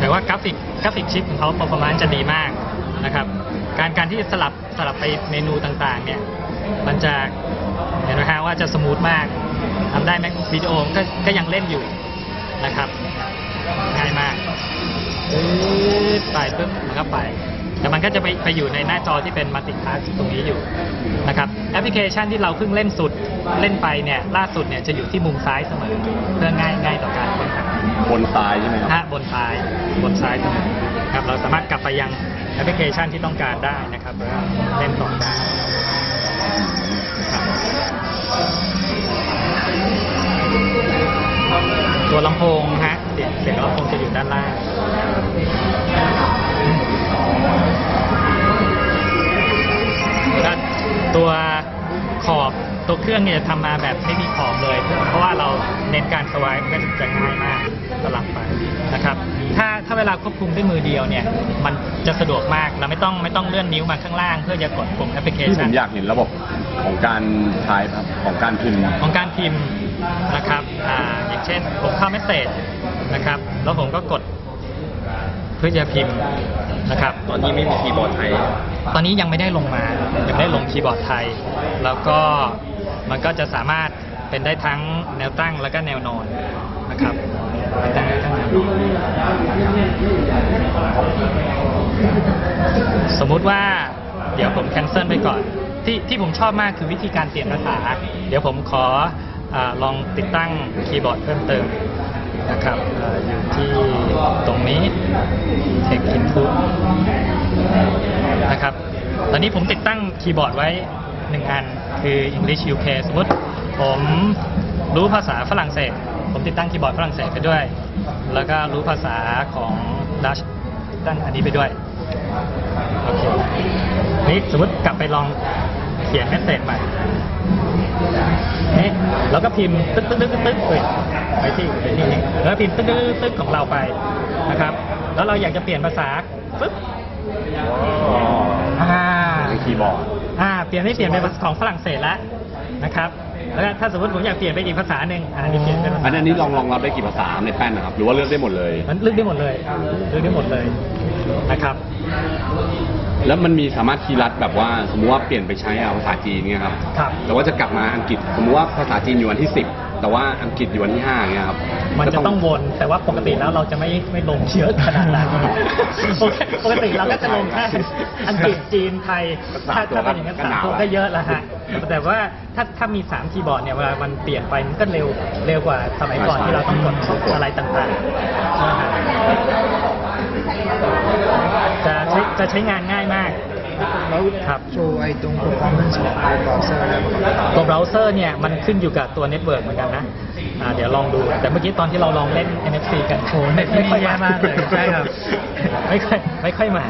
แต่ว่ากราฟิกกราฟิกชิปของเขา performance จะดีมากนะครับ การการที่สลับสลับไปเมนูต่างๆเนี่ยมันจะเห็นไหมฮะว่าจะสมูทมากทำได้ไหมวิดีโอก็ก็ยังเล่นอยู่นะครับง่ายมากไปปึ๊บมันก็ไป แต่มันก็จะไปไปอยู่ในหน้าจอที่เป็นมัลติทัสตรงนี้อยู่นะครับแอปพลิเคชันที่เราเพิ่งเล่นสุดเล่นไปเนี่ยล่าสุดเนี่ยจะอยู่ที่มุมซ้ายเสมอเพื่อง่ายง่ายต่อการค้นหา บนซ้ายใช่ไหมครับ ฮะบนซ้ายบนซ้ายครับเราสามารถกลับไปยังแอปพลิเคชันที่ต้องการได้นะครับแล้วเล่นต่อได้ครับตัวลำโพงฮะเสียงเสียงลำโพงจะอยู่ด้านล่างแล้วตัวขอบ ตัวเครื่องเนี่ยทำมาแบบไม่มีขอบเลย เพราะว่าเราเน้นการสวายมันก็จะง่ายมากสลับไปนะครับ ถ้าถ้าเวลาควบคุมด้วยมือเดียวเนี่ย มันจะสะดวกมากเราไม่ต้องไม่ต้องเลื่อนนิ้วมาข้างล่าง เพื่อจะกดปุ่มแอปพลิเคที่ผชันมอยากเห็นระบบของการใช้ครับของการพิมพ์ ของการพิมพ์นะครับอ่าอย่างเช่น ผมเข้าเมสเซจนะครับ แล้วผมก็กดเพื่อจะพิมพ์นะครับ ตอนนี้ไม่มีคีย์บอร์ดไทย ตอนนี้ยังไม่ได้ลงมายังไม่ได้ลงคีย์บอร์ดไทย แล้วก็ มันก็จะสามารถเป็นได้ทั้งแนวตั้งแล้วก็แนวนอนนะครับเป็นได้ทั้งแนวนอนสมมุติว่าเดี๋ยวผมแคนเซิลไปก่อน ที่ที่ผมชอบมากคือวิธีการเปลี่ยนภาษา เดี๋ยวผมขออลองติดตั้งคีย์บอร์ดเพิ่มเติมนะครับออยู่ที่ตรงนี้ Tech Input นะครับ ตอนนี้ผมติดตั้งคีย์บอร์ดไว้ หนึ่งอัน คือ English UK สมมติผมรู้ภาษาฝรั่งเศส ผมติดตั้งคีย์บอร์ดฝรั่งเศสไปด้วย แล้วก็รู้ภาษาของดัชตั้งอันนี้ไปด้วย โอเค นี่สมมติกลับไปลองเขียนเมสเซจใหม่นี่แล้วก็พิมพ์ตึ๊กตึ๊กตึ๊กตึ๊กเฮ้ยไปที่ไปที่นี้แล้วพิมพ์ตึ๊กตึ๊กตึ๊กของเราไปนะครับ แล้วเราอยากจะเปลี่ยนภาษาปึ๊บอ่าในคีย์บอร์ด อ่าเปลี่ยนให้เปลี่ยนเป็นภาษาของฝรั่งเศสแล้วนะครับแล้วก็ถ้าสมมติผมอยากเปลี่ยนไปอีกภาษาหนึ่งอ่านี่เปลี่ยนเป็นภาษาอันนี้ลองรองรับได้กี่ภาษาในแป้นนะครับ หรือว่าเลือกได้หมดเลยมันเลือกได้หมดเลยเลือกได้หมดเลยนะครับ แล้วมันมีสามารถคีย์ลัดแบบว่าสมมติว่าเปลี่ยนไปใช้เอาภาษาจีนเนี่ยครับครับ แต่ว่าจะกลับมาอังกฤษสมมติว่าภาษาจีนอยู่วันที่10 แต่ว่าอังกฤษอยู่วันที่5เนี่ยครับมันจะต้องวน แต่ว่าปกติแล้วเราจะไม่ไม่ลงเยอะขนาดนั้นปกติปกติเราก็จะลงแค่อังกฤษจีนไทยถ้าถ้าเป็นอย่างนั้นสามตัวก็เยอะแล้วฮะแต่ว่าถ้าถ้ามีสามคีย์บอร์ดเนี่ยเวลามันเปลี่ยนไปมันก็เร็วเร็วกว่าสมัยก่อนที่เราต้องกดอะไรต่างๆนะฮะจะใช้จะใช้งานง่ายมากแล้ว ครับโชว์ไอ้ตรง performance ของไอ้ browser ได้ไหมครับตัวเบราว์เซอร์เนี่ยมันขึ้นอยู่กับตัวเน็ตเวิร์กเหมือนกันนะอ่าเดี๋ยวลองดู แต่เมื่อกี้ตอนที่เราลองเล่น NFC กันโชว์ไม่ไม่ค่อยมากเลยใช่ครับไม่ค่อยไม่ค่อยมา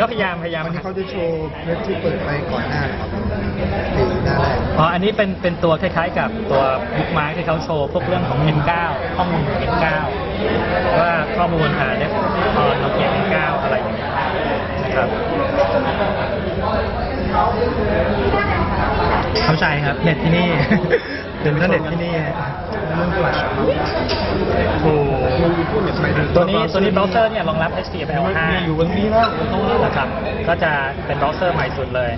ก็พยายามพยายามวันนี้เขาจะโชว์เว็บที่เปิดไปก่อนหน้าเหรอครับหรือหน้าแรกอ๋ออันนี้เป็นเป็นตัวคล้ายๆ กับตัวบุ๊กมาร์ที่เขาโชว์พวกเรื่องของ N9 ข้อมูลของ N9 ว่าข้อมูลหาเนี่ยพอโนเกีย N9 อะไรอย่างเงี้ยนะ ครับ เข้าใจครับ เน็ตที่นี่ เป็นเน็ตที่นี่เรื่องแฟลชโอ้ตัวนี้ตัวนี้เบราว์เซอร์เนี่ยรองรับ HTML5 อยู่บนนี้แล้วนะครับ ก็จะเป็นเบราว์เซอร์ใหม่สุดเลย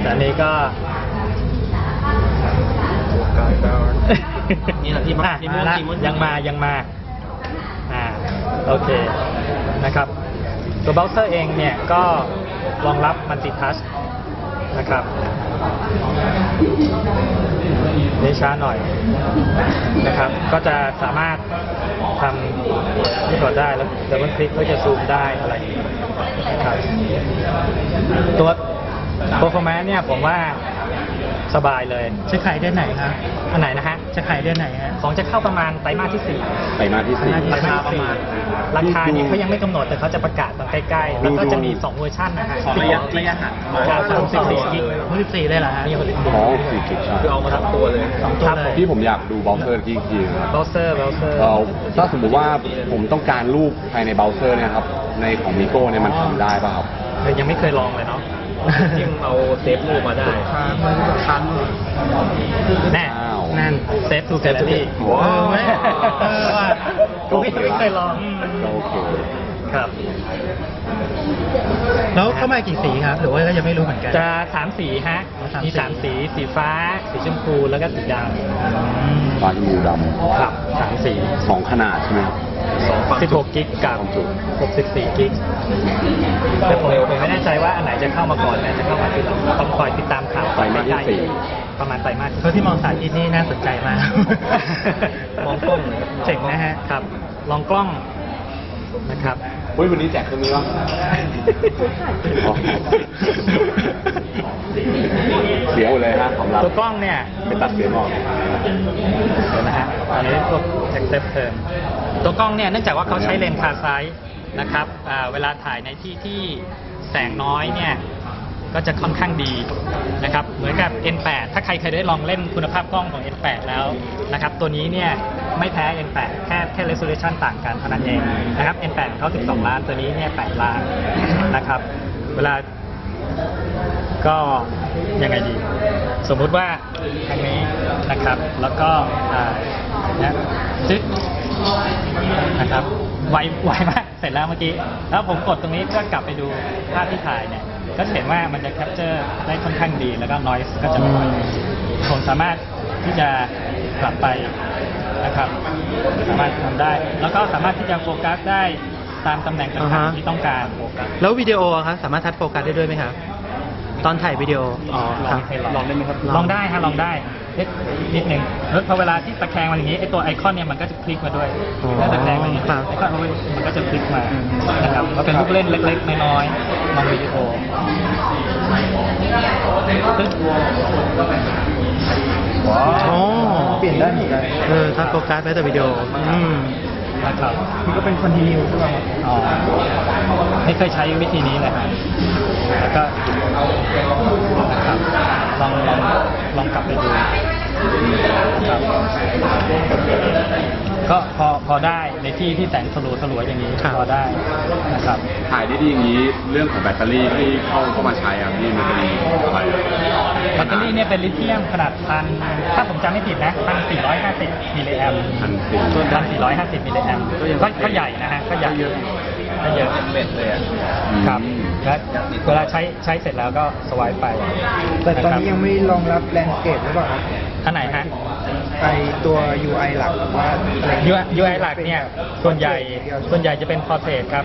แต่อันนี้ก็นี่แหละที่มันอะที่มันมาละที่มันยังมายังมา อ่า โอเค นะครับ ตัวเบราว์เซอร์เองเนี่ยก็รองรับมัลติทัชนะครับนี่ช้าหน่อยนะครับ ก็จะสามารถทำที่กดได้แล้วดับเบิลคลิกเพื่อจะซูมได้อะไรนะครับตัว performance เนี่ยผมว่า สบายเลยจะขายเดือนไหนครับอันไหนนะฮะ จะขายเดือนไหนฮะของจะเข้าประมาณไตรมาสที่สี่ไตรมาสที่สี่ราคาประมาณราคาเนี่ยเขายังไม่กำหนดแต่เขาจะประกาศตอนใกล้ๆ แล้วก็จะมี 2 เวอร์ชันนะฮะของระยะระยะห่างครับสามสิบสี่กิกสิบสี่เลยเหรอฮะมีคนติดอ๋อสี่จุดใช่คือเอามาทั้งตัวเลยสองตัวเลยที่ผมอยากดูเบราว์เซอร์ที่จริงๆครับเบราว์เซอร์เบราว์เซอร์เราถ้าสมมติว่าผมต้องการรูปภายในเบราว์เซอร์เนี่ยครับในของมิโก้เนี่ยมันทำได้ป่ะครับยังไม่เคยลองเลยเนาะ จิ้มเอาเซฟรูปมาได้ค้างไว้ก็ค้างเลยแน่อ้าวนั่นเซฟทูแกลเลอรี่ว้าวเออว่ะก็โอไม่เคไม่เคยลองโอเคครับ แล้วเข้ามากี่สีครับ หรือว่าก็ยังไม่รู้เหมือนกัน จะสามสีฮะ มีสามสี สีฟ้า สีชมพู แล้วก็สีดอืมฟ้าชมพูดำครับสามสีสองขนาดใช่ไหม ครับสองฝั่งสิบหกกิกกับความจุหกสิบสี่กิกแต่ผมผมไม่แน่ใจว่าอันไหนจะเข้ามาก่อนอันไหนจะเข้ามาทีหลังต้องคอยติดตามข่าวไตรมาสที่สี่ ประมาณไตรมาสที่เพราะที่มองสาธิตนี่น่าสนใจมาก มองกล้องเจ๋งนะฮะครับ ลองกล้องนะครับ เฮ้ยวันนี้แจกเครื่องนี้วะอ๋อเสียหมดเลยฮะของเราตัวกล้องเนี่ยไปตัดเสียงออกเดี๋ยวนะฮะตอนนี้พวก accept term ตัวกล้องเนี่ยเนื่องจากว่าเขาใช้เลนส์คาไซส์นะครับอ่าเวลาถ่ายในที่ที่แสงน้อยเนี่ย ก็จะค่อนข้างดีนะครับเหมือนกับ N8 ถ้าใครเคยได้ลองเล่นคุณภาพกล้องของ N8 แล้วนะครับตัวนี้เนี่ยไม่แพ้ N8 แค่แค่ resolution ต่างกันเท่านั้นเองนะครับ N8 เขา12 ล้านตัวนี้เนี่ย8ล้านนะครับเวลาก็ยังไงดี สมมุติว่าทางนี้นะครับแล้วก็นะจึ๊กนะครับไวไวมากเสร็จแล้วเมื่อกี้ แล้วผมกดตรงนี้เพื่อกลับไปดูภาพที่ถ่ายเนี่ย ก็จะเห็นว่ามันจะแคปเจอร์ได้ค่อนข้างดี แล้วก็ noise ก็จะน้อยผมสามารถที่จะกลับไปนะครับ สามารถทำได้ แล้วก็สามารถที่จะโฟกัสได้ตามตำแหน่งอ่าต่างฮะๆที่ต้องการโฟกัสแล้ววิดีโออะครับสามารถทัดโฟกัสได้ด้วยไหมครับ ตอนถ่ายวิดีโออ๋อลคอรังบให้ลองได้ไหมครับลองได้ฮะลองได้ เอ๊ะนิดนึงแล้วพอเวลาที่ตะแคงมาอย่างนี้ไอตัวไอคอนเนี่ยมันก็จะคลิกมาด้วยอ๋อถ้าตะแคงมาอย่างนี้ครับไอคอนมันก็จะคลิกมานะครับก็เป็นลูกเล่นเล็ก ๆ น้อยๆลองวิดีโอตึ๊ดว้าวอ๋อเปลี่ยนได้เหมือนกันเออทัดโฟกัสแม้แต่วิดีโออืม นะครับนี่ก็เป็นคอนติเนียใช่ไหมครับอ๋อไม่เคยใช้วิธีนี้เลยฮะ แล้วก็นะครับลองลองลองกลับไปดูนะครับก็พอพอได้ในที่ที่แสงสลัวสลัวๆอย่างนี้ครับพอได้นะครับ ถ่ายได้ดีอย่างนี้เรื่องของแบตเตอรี่ที่เข้าเข้ามาใช้อะพี่มันจะมีอะไรอะแบตเตอรี่เนี่ยเป็นลิเธียมขนาดพันถ้าผมจำไม่ผิดนะพันสี่ร้อยห้าสิบมิลลิแอมพันสี่พันสี่ร้อยห้าสิบมิลลิแอมก็ก็ใหญ่นะฮะก็ใหญ่ก็เยอะเม็ดเลยอะครับ และเวลาใช้ใช้เสร็จแล้วก็สวายไปแต่ตอนนี้ยังไม่รองรับแลนด์สเคปหรือเปล่าครับท่านไหนฮะไอตัว UI หลักหรือว่าอะไร UI UI หลักเนี่ยส่วนใหญ่ส่วนใหญ่จะเป็น portrait ครับ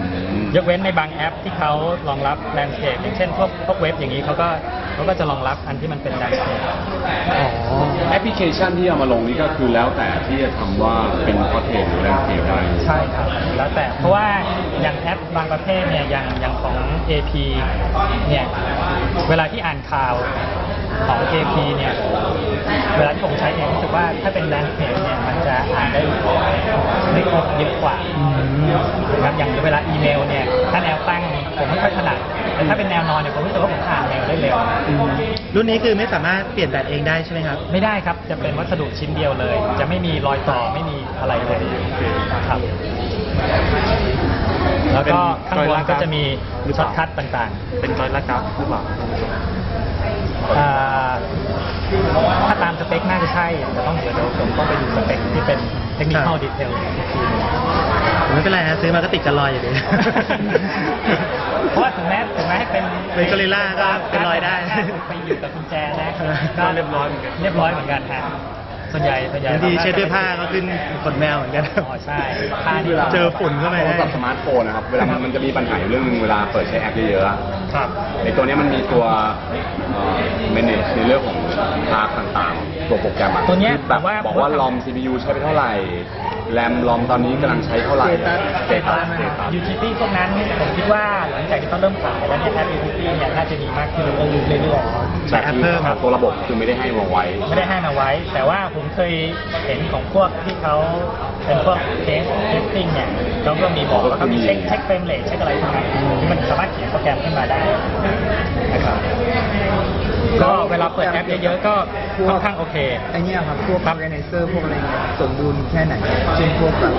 อืม ยกเว้นในบางแอปที่เขารองรับ landscape อย่างเช่นพวกพวกเว็บอย่างนี้เขาก็เขาก็จะรองรับอันที่มันเป็น landscape อ๋อแอปพลิเคชันที่เอามาลงนี่ก็คือแล้วแต่ที่จะทำว่าเป็นพอเทนหรือแลนด์สเคปได้ใช่ครับ แล้วแต่เพราะว่าอย่างแอปบางประเภทเนี่ยอย่างอย่างของ AP เนี่ยเวลาที่อ่านข่าว ของ AP เนี่ยเวลาที่ผมใช้เองรู้สึกว่าถ้าเป็น landscape เนี่ยมันจะอ่านได้ได้ครบเยอะกว่านะครับอย่างเวลาอีเมลเนี่ยถ้าแนวตั้งผมไม่ค่อยถนัดแต่ถ้าเป็นแนวนอนเนี่ยผมรู้สึกว่าผมอ่านเมลได้เร็วรุ่นนี้คือไม่สามารถเปลี่ยนแบตเองได้ใช่ไหมครับ ไม่ได้ครับจะเป็นวัสดุชิ้นเดียวเลย จะไม่มีรอยต่อไม่มีอะไรเลยครับ แล้วก็ข้างบนก็จะมีช็อตคัทต่างเป็นรอยละกับหรือเปล่าๆอ่าถ้าตามสเปคน่าจะใช่แต่ต้องเดี๋ยวเดี๋ยวผมต้องไปดูสเปคที่เป็นเทคนิคครัอลบดีเทลอีกทีหนึงไม่เป็นไรฮะซื้อมาก็ติดกันรอยอยู่ดีเพราะว่าถึงแม้ถึงแม้ให้เป็นเป็น Gorilla ก็เป็นรอยได้ไปอยู่กับกุญแจนะก็เรียบร้อยเหมือนกันเรียบร้อยเหมือนกันฮะ ส่วนใหญ่ส่วนใหญ่บางทีเช็ดด้วยผ้าก็ขึ้นขนแมวเหมือนกันอ๋อใช่ผ้านี่เจอฝุ่นเข้าไปโทรได้ศัพท์สมาร์ทโฟนนะครับ เวลามันมันจะมีปัญหาอยู่เรื่องนึงเวลาเปิดใช้แอปเยอะๆอะครับ ในตัวเนี้ยมันมีตัวเอ่อ manage ในเรื่องของทาร์ต่างๆ ตัวโปรแกรมอะตัวเนี้ยคือแบบผมว่า บอกว่าลอม CPU ใช้ไปเท่าไหร่ แรมลอมตอนนี้กำลังใช้เท่าไหร่ Status เตตัสเตตัสยูทิตี้พวกนั้นผมคิดว่าหลังจากที่เขาเริ่มขายแล้วเนี่ยแอปยูทิตี้เนี่ยน่าจะมีมากขึ้นเรื่อยๆแต่แอปคือเพิ่มตัวระบบคือไม่ได้ให้วางไว้ ไม่ได้ให้มาไว้ แต่ว่าผมเคยเห็นของพวกที่เขาเป็นพวกเทสเทสติ้งเนี่ยเขาก็มีบอกว่าเขามีเช็คเช็คเฟรมเรทเช็คอะไรพวกนั้นที่มันสามารถเขียนโปรแกรมขึ้นมาได้นะครับ ก็เวลาเปิดแอปเยอะๆก็ค่อนข้างโอเค ไอเนี้ยครับพวก organizer พวกอะไรเงี้ยสมบูรณ์แค่ไหนเช่นพวกแบบ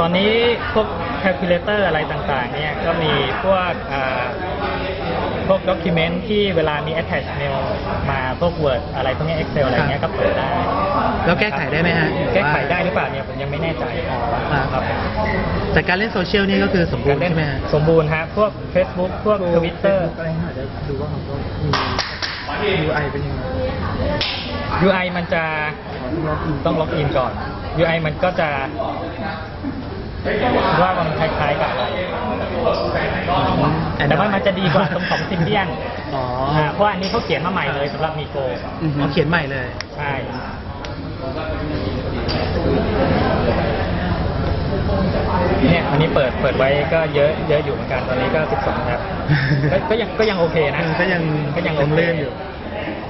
ตอนนี้พวก calculator อะไรต่างๆ เนี่ยก็มีพวกอ่า พวกด็อกิเมนต์ที่เวลามี attach mail มาพวก Word อะไรพวกนี้ Excel อะไรเงี้ยก็เปิดได้แล้วแก้ไขได้ไหมฮะแก้ไขได้หรือเปล่าเนี่ยผมยังไม่แน่ใจครับแต่การเล่นโซเชียลนี่ก็คือสมบูการรณ์เล่นใช่ไหมฮะสมบูรณ์ฮะพวก Facebook พวก Twitter อะไรหาจะดูว่าของเขามี UI เป็นยังไง UI มันจะต้องล็อกอินก่อน UI มันก็จะว่ามันคล้ายๆกับอะไร แต่ว่ามันจะดีกว่าตรงของซิมเบียนอ๋ออ่เพราะอันนี้เขาเขียนมาใหม่เลยสำหรับมีโกเขาเขียนใหม่เลย ใช่เนี่ยอันนี้เปิดเปิดไว้ก็เยอะเยอะอยู่เหมือนกันตอนนี้ก็ 12ครับก็ก็ยังก็ยังโอเคนะก็ยังก็ยังยังโคเลื่อนอยู่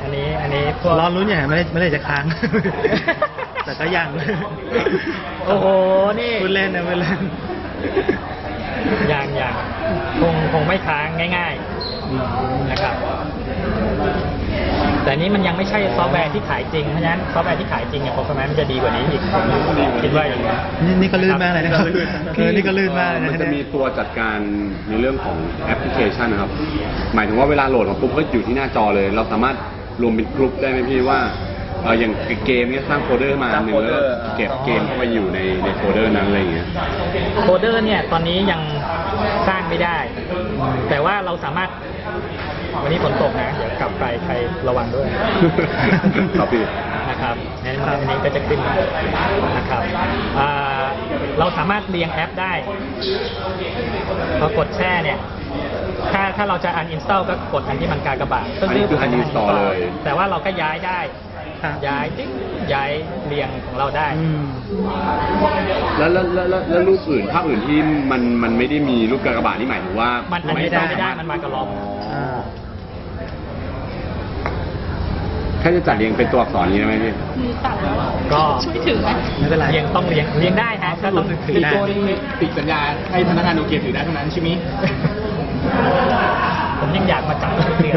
อันนี้อันนี้พวกรอลุ้นอย่างไม่ได้ไม่ได้จะค้าง แต่ก็ยัง โอ้โหนี่พูดเล่นนะพูดเล่น ยังยังคงคงไม่ค้างง่ายๆนะครับ แต่นี้มันยังไม่ใช่ซอฟต์แวร์ที่ขายจริงเพราะฉะนั้นซอฟต์แวร์ที่ขายจริงเนี่ย performance มันจะดีกว่านี้อีกคิดว่าอย่างนี้นี่นี่ก็ลื่นมากเลยนะครับเออนี่ก็ลื่นมากเลยนะมันจะมีตัวจัดการในเรื่องของแอปพลิเคชันนะครับ หมายถึงว่าเวลาโหลดมาปุ๊บก็อยู่ที่หน้าจอเลย เราสามารถรวมเป็นกลุ่มได้ไหมพี่ว่า เอออย่างเกมเนี่ยสร้างโฟลเดอร์มาสร้างหนึ่งโฟลแล้วเดอร์เก็บเกมเข้าไปอยู่ในในโฟลเดอร์นั้นอะไรอย่างเงี้ยโคเดอร์เนี่ยตอนนี้ยังสร้างไม่ได้ แต่ว่าเราสามารถวันนี้ฝนตกนะ เดี๋ยวกลับไปใครระวังด้วย ครับพี่ นะครับในอันนี้ก็จะขึ้นมานะครับอ่าเราสามารถเรียงแอปได้พอกดแช่เนี่ย ถ้าถ้าเราจะ uninstall ก็กดอันที่มันกากบาทอันนี้คือ uninstall เลย แต่ว่าเราก็ย้ายได้ ครับย้ายติ๊งย้ายเรียงของเราได้ อืม แล้วแล้วแล้วแล้วแล้วรูปอื่นภาพอื่นที่มันมันไม่ได้มีรูปกากบาทนี่หมายถึงว่ามันอันนี้ไม่ได้มันมากับล็อก อ่า แค่จะจัดเรียงเป็นตัวอักษรนี้ได้ไหมพี่มือสั่นแล้วอะก็ ช่วยถือไหมไม่เป็นไร เรียงต้องเรียงเรียงได้ฮะก็ต้องถือได้ติดสัญญาให้พนักงานโนเกียถือได้เท่านั้นใช่ไหมผมยังอยากมาจัดทุกเดือน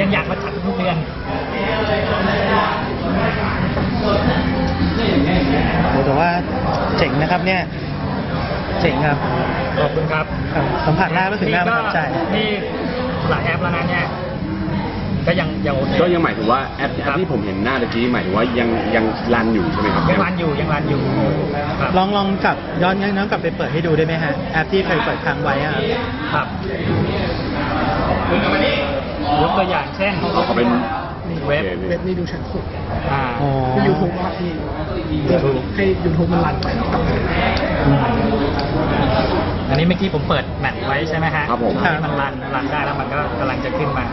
ยังอยากมาจัดทุกเดือนโอ้แต่ว่าเจ๋งนะครับเนี่ย เจ๋งครับ ขอบคุณครับครับ สัมผัสได้รู้สึกน่าประทับใจนี่หลายแอปแล้วนะเนี่ยก็ยังยังโอเคก็ยังหมายถึงว่าแอปแอปที่ผมเห็นหน้าตะกี้หมายถึงว่ายังยังรันอยู่ใช่ไหมครับยังรันอยู่ยังรันอยู่ครับลองลองกลับย้อนย้อนกลับไปเปิดให้ดูได้ไหมฮะแอปที่เคยเปิดค้างไว้อะครับ ยกตัวอย่างเช่นเอาเขาเป็นเว็บโอคพี่เว็บนี้ดูชั้นสุดอ่าอ๋อยูทูบว่าพี่ให้ยูทูบมันรันไปอันนี้เมื่อกี้ผมเปิดแมทไว้ใช่ไหมฮะครับผมอันนี้มันรันรันได้แล้วมันก็กำลังจะขึ้นมา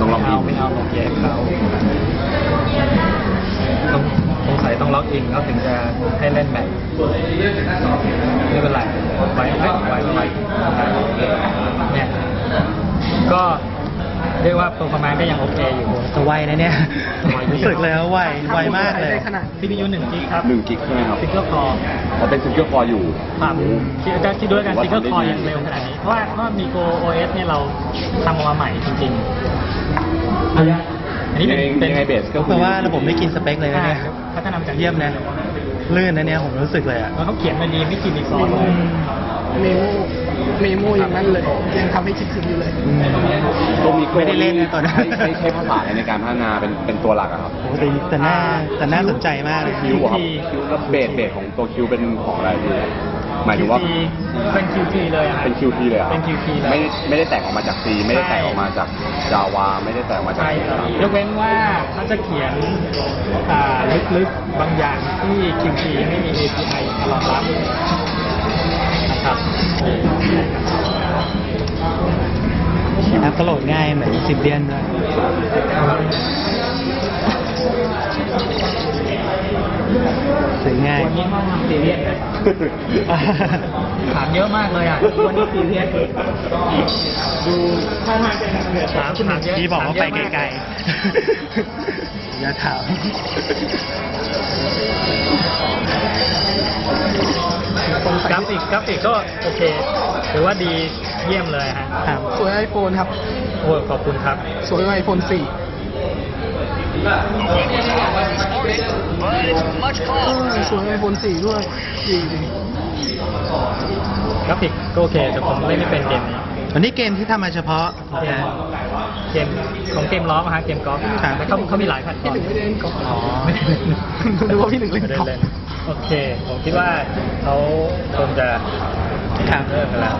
ต้องลองเอาพิไม่มพ์เอาโนเกียเขาต้อง สงสัยต้องล็อกอินเขาถึงจะให้เล่นแมทไม่เป็นไรไว้ไว้ไว้ไว้เนี่ยก็เรียกว่าตัวประมาณก็ยังโอเคอยู่ จะไวนะเนี่ยรู้สึกเลยว่าไวไวมากเลยขนาด CPU หนึ่งกิกครับหนึ่งกิกใช่ไหมครับซิงเกิลคอร์เขาเป็นซิงเกิลคอร์อยู่ครับคิดคิดด้วยกันซิงเกิลคอร์ยังเร็วขนาดนี้ เพราะว่าเพราะมีโก OS เนี่ยเราทำออกมาใหม่จริงๆ อันนี้เป็นยังไงเป็นยังไงเบสก็ก็แปลว่าระบบไม่กินสเปคเลยนะเนี่ยพัฒนามาจากเยี่ยมนะลื่นนะเนี่ยผมรู้สึกเลยอะ แล้วเขาเขียนมาดีไม่กินอีกซอสเลยเมโมเมโมอย่างนั้นเลยยังทำให้คิดถึงอยู่เลยตัวมีโก้ไม่ได้เล่นนะตอนนั้น ใช้ใช้ภาษาอะไรในการพัฒนาเป็นเป็นตัวหลักอะครับโอ้แต่แต่น่าแต่น่าสนใจมากเลย คิวอะครับคิวแล้วเบสเบสของตัวคิวเป็นของอะไรพี่ หมายถึงว่า QT เป็น QT เลยอะเป็น QT เลยหรอเป็น QT เลย ไม่ได้ไม่ได้แตกออกมาจาก C ไม่ได้แตกออกมาจาก Java ไม่ได้แตกออกมาจาก ใช่ครับยกเว้นว่าเขาจะเขียนอ่าลึกๆ บางอย่างที่ QT ไม่มี API รองรับนะครับแอปก็โหลดง่ายเหมือนซิมเบียนด้วย ซื้อง่าย วันนี้ห้องทำซีเรียสเลยถามเยอะมากเลยอะ วันนี้ซีเรียสดูท่าทางจะเหนื่อยถามถามเยอะพี่บอกว่าไปถมเยะมไกลๆ อย่าถาม กราฟิกกราฟิกก็โอเค ถือว่าดีเยี่ยมเลยฮะครับสวยไอโฟนครับ โอ้ยขอบคุณครับ สวยไอโฟน4เออ สวยไอโฟน4ด้วยดีดีกราฟิกก็โอเคแต่ผมเล่นไม่เป็นเกมนี้อันนี้เกมที่ทำมาเฉพาะเกมเกมของเกมล้อมาฮะเกมกอล์ฟครับแต่เขาเขามีหลายแพลตฟอร์มอ๋อไม่ได้เล่นดูว่าพี่หนึ่งเล่นไม่ได้กอล์ฟเล่นโอเค ผมคิดว่าเขาคงจะครับ เลิกกันแล้ว